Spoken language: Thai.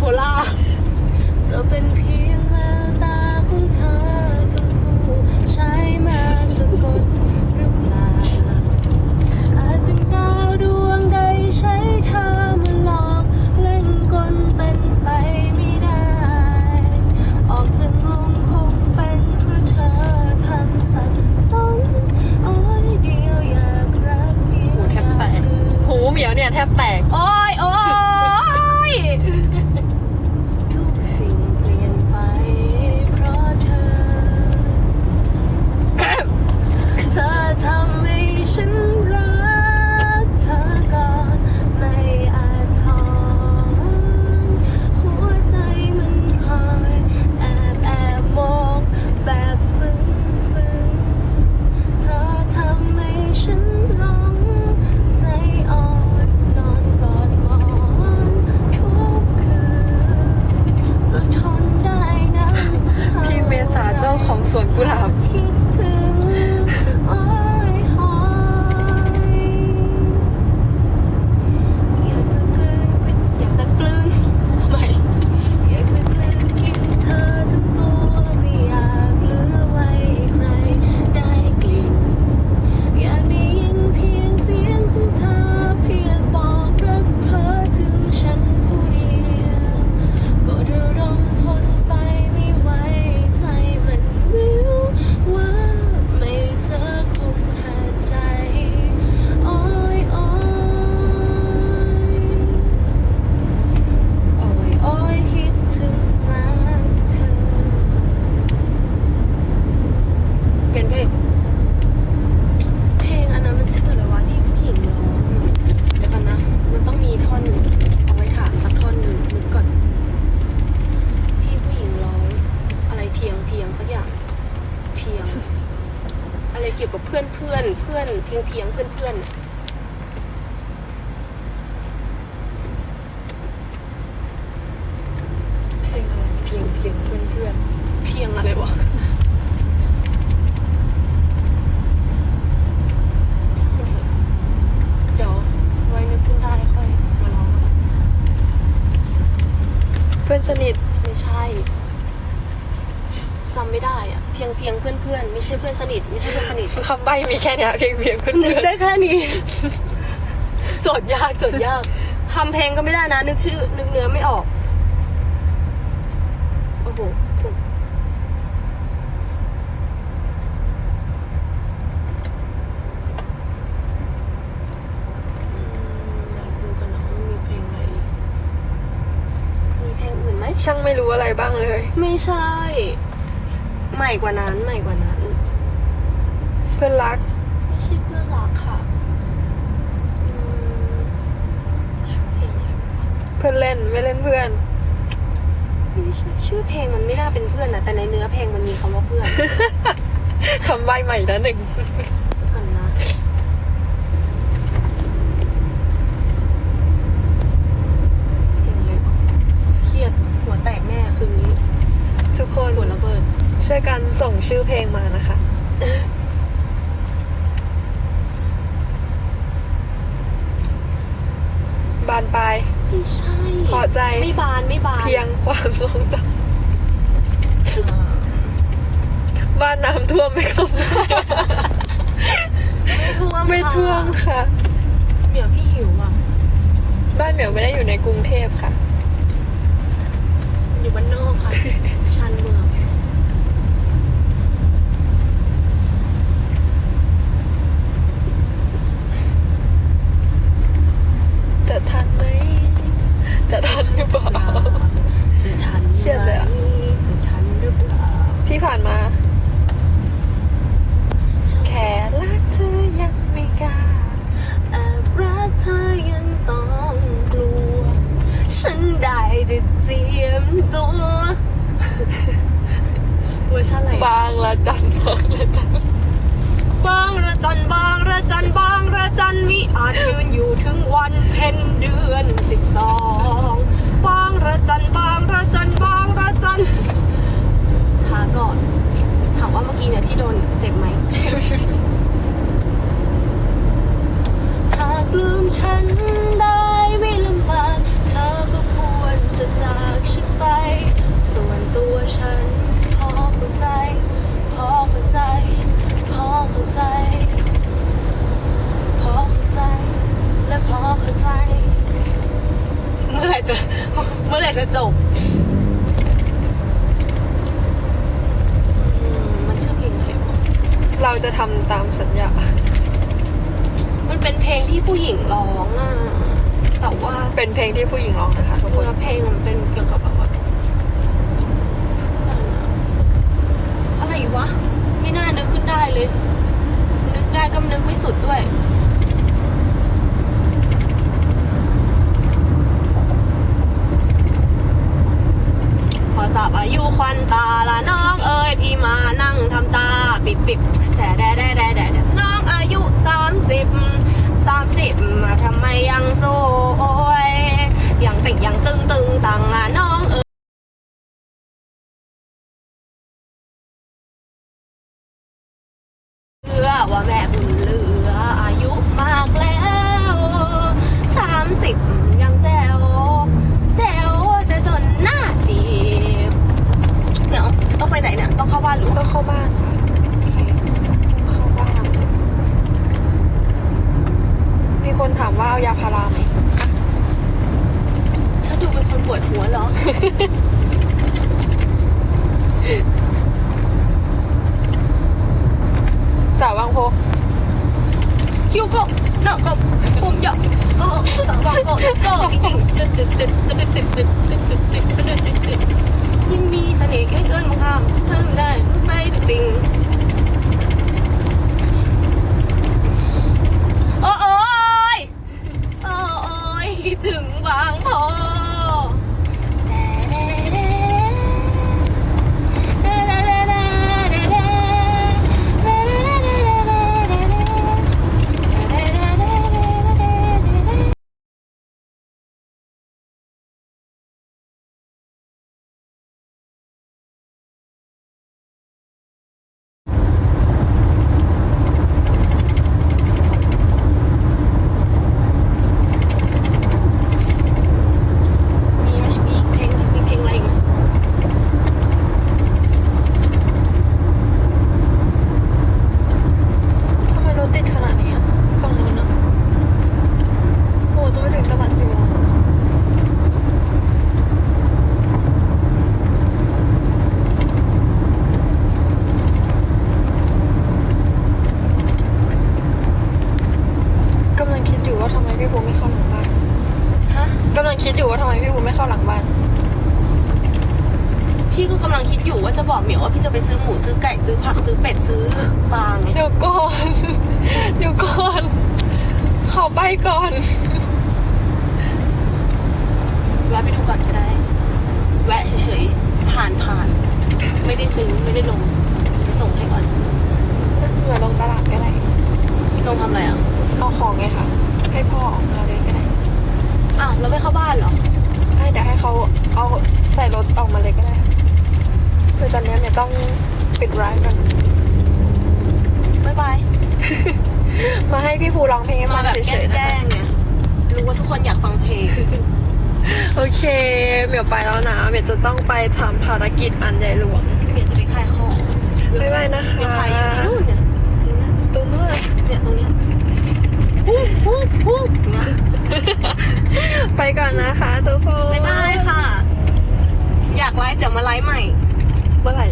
โพล่าจะเป็นเพียง อะไรเกี่ยวกับเพื่อนเพื่อนเพื่อนเพียงเพียงเพื่อนเพื่อนเพลงอะไรเพียงเพียงเพื่อนเพื่อนเพียงอะไรวะช่างมันเถอะเดี๋ยวไว้นึกขึ้นได้ค่อยมาร้องเพื่อนสนิท ไม่ใช่จำไม่ได้อะ เพียงเพียงเพื่อนเพื่อนๆไม่ใช่เพื่อนสนิทไม่ใช่เพื่อนสนิทคำใบ้มีแค่เนี้ยเพียงเพียงเพื่อนนึกเพื่อนได้แค่นี้โจทย์ยากโจทย์ยากทำเพลงก็ไม่ได้นะ นึกชื่อ นึกเนื้อไม่ออกโอ้โหอืมเดี๋ยวดูกันนะว่ามีเพลงอะไรอีกมีเพลงอื่นไหมช่างไม่รู้อะไรบ้างเลย ไม่ใช่ ใหม่กว่านั้นใหม่กว่านั้น เพื่อนรัก ไม่ใช่เพื่อนรักค่ะอืมชื่อเพลงอะไรวะเพื่อนเล่นไม่เล่นเพื่อน ไม่ใช่ชื่อเพลงมันไม่น่าเป็นเพื่อนนะแต่ในเนื้อเพลงมันมีคำว่าเพื่อน คำใบ้ใหม่นะหนึ่ง เดี๋ยวก่อนนะเพลงอะไรวะเครียดหัวแตกแน่คืนนี้ ทุกคน หัวระเบิด ช่วยกันส่งชื่อเพลงมานะคะ บานปลายไม่ใช่พอใจ ไม่บานไม่บานเพียงความทรงจอ่าำบ้านน้ำท่วมไหมครับไม่ท่วมไม่ท่วมค่ะค่ะเดี๋ยวพี่หิวอะ บ้านเหมียวไม่ได้อยู่ในกรุงเทพค่ะ อยู่บ้านนอกค่ะ จ็บไหมเจ็บหากลืมฉันได้ไม่ลำบากเธอก็ควรจะจากฉันไป ส่วนตัวฉันพอเข้าใจ พอเข้าใจ พอเข้าใจ พอเข้าใจ และพอเข้าใจ เมื่อไหร่จะ เมื่อไหร่จะจบอืมมันชื่อเพลงอะไรวะ เรา จะทำตามสัญญา มันเป็นเพลงที่ผู้หญิงร้องอะ แต่ว่าเป็นเพลงที่ผู้หญิงร้องนะคะทุกคนเนื้อเพลงมันเป็นเกี่ยวกับแบบว่าอะไรวะ ไม่น่านึกขึ้นได้เลย นึกได้ก็นึกไม่สุดด้วย พอทราบอายุควันตาละน้องเอ๋ยพี่มานั่งทำตาปิบปิบแต่แดแดแดแดแดน้องอายุสามสิบสามสิบทำไมยังโซโอยยังติ่งยังตึงตึงตังอะน้อง สาววังโพคิวกบหนอกบปุ่มหยอกอ้สาววังโพก็มังมีเสน่ห์แค่เกินมามคำเธอไม่ได้ไม่จริงโอ้อ้ยโอ้อ้ยคิดถึงบางโพ ว่าทำไมพี่ภูไม่เข้าหลังบ้านฮะกำลังคิดอยู่ว่าทำไมพี่ภูไม่เข้าหลังบ้าน พี่ก็กำลังคิดอยู่ว่าจะบอกเหมียวว่าพี่จะไปซื้อหมูซื้อไก่ซื้อผักซื้อเป็ดซื้อปลาไงเดี๋ยวก่อน เดี๋ยวก่อน ขอไปก่อน แวะไปดูก่อนก็ได้ แวะเฉยๆ ผ่านผ่านๆไม่ได้ซื้อไม่ได้ลงไปส่งให้ก่อน เดี๋ยวลงตลาดก็ได้ ลงทำอะไรอะ เอาของไงคะให้พ่อออกมาเลยก็ได้ อ้าวเราไม่เข้าบ้านเหรอ ให้เดี๋ยวให้เขาเอาใส่รถออ กมาเลยก็ได้ คือตอนนี้เมย์ต้องปิดร้านก่อนบ๊ายบาย มาให้พี่ภูร้องเพลงให้มาฟังแบบเฉยๆแกนะล้คะงๆไงรู้ว่าทุกคนอยากฟังเพลง โอเคเมียวไปแล้วนะเมียวจะต้องไปทำภารกิจอันใหญ่หลวง เดี๋ยวจะไปขายของบ๊ายบายนะคะ เดี๋ยวขายอยู่ที่นู่นเนี่ยตรงนู้นเนี่ยตรงเนี้ยฮู้ฮู้ฮู้เนี่ยไปก่อนนะคะทุกคน อยากไลฟ์เดี๋ยวมาไลฟ์ใหม่ เมื่อไหร่